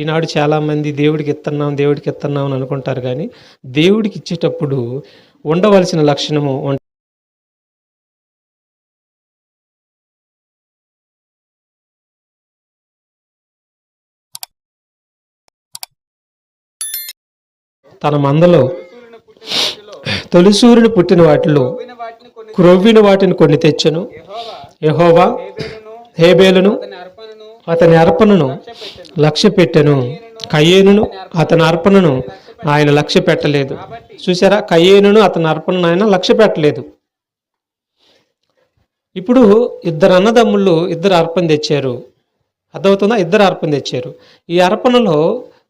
ఈనాడు చాలామంది దేవుడికి ఇస్తున్నాం దేవుడికి ఇస్తున్నాం అని అనుకుంటారు కానీ దేవుడికి ఇచ్చేటప్పుడు ఉండవలసిన లక్షణము తన మందలో తొలిసూరుని పుట్టిన వాటిలో వాటిని కొన్ని క్రొవ్విన వాటిని కొన్ని తెచ్చను. యహోవా హేబేలను హేబేలును అతని అర్పణను లక్ష్య పెట్టెను. కయ్యేనును అతని అర్పణను ఆయన లక్ష్య పెట్టలేదు. చూసారా కయ్యేనును అతని అర్పణను ఆయన లక్ష్య పెట్టలేదు. ఇప్పుడు ఇద్దరు అన్నదమ్ముళ్ళు ఇద్దరు అర్పణ తెచ్చారు. అర్థమవుతుందా? ఇద్దరు అర్పణ తెచ్చారు. ఈ అర్పణలో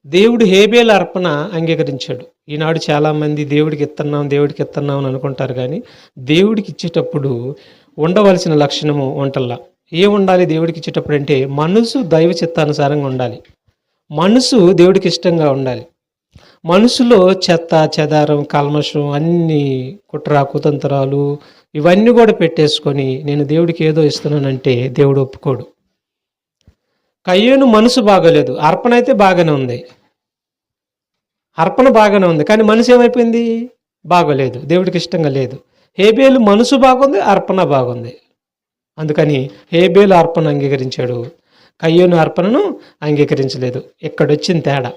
దేవుడు హేబేల అర్పణ అంగీకరించాడు. ఈనాడు చాలామంది దేవుడికి ఇస్తున్నాం దేవుడికి ఇస్తున్నాం అని అనుకుంటారు కానీ దేవుడికి ఇచ్చేటప్పుడు ఉండవలసిన లక్షణము వంటల్లా ఏం ఉండాలి దేవుడికి ఇచ్చేటప్పుడు అంటే మనసు దైవ చిత్తానుసారంగా ఉండాలి. మనసు దేవుడికి ఇష్టంగా ఉండాలి. మనసులో చెత్త చెదారం కల్మషం అన్ని కుట్ర కుతంత్రాలు ఇవన్నీ కూడా పెట్టేసుకొని నేను దేవుడికి ఏదో ఇస్తున్నానంటే దేవుడు ఒప్పుకోడు. కయ్యేను మనసు బాగోలేదు. అర్పణ అయితే బాగానే ఉంది. అర్పణ బాగానే ఉంది. కానీ మనసు ఏమైపోయింది? బాగోలేదు. దేవుడికి ఇష్టంగా లేదు. హేబేలు మనసు బాగుంది అర్పణ బాగుంది. అందుకని హేబేలు అర్పణ అంగీకరించాడు. కయ్యోను అర్పణను అంగీకరించలేదు. ఇక్కడొచ్చిన తేడా?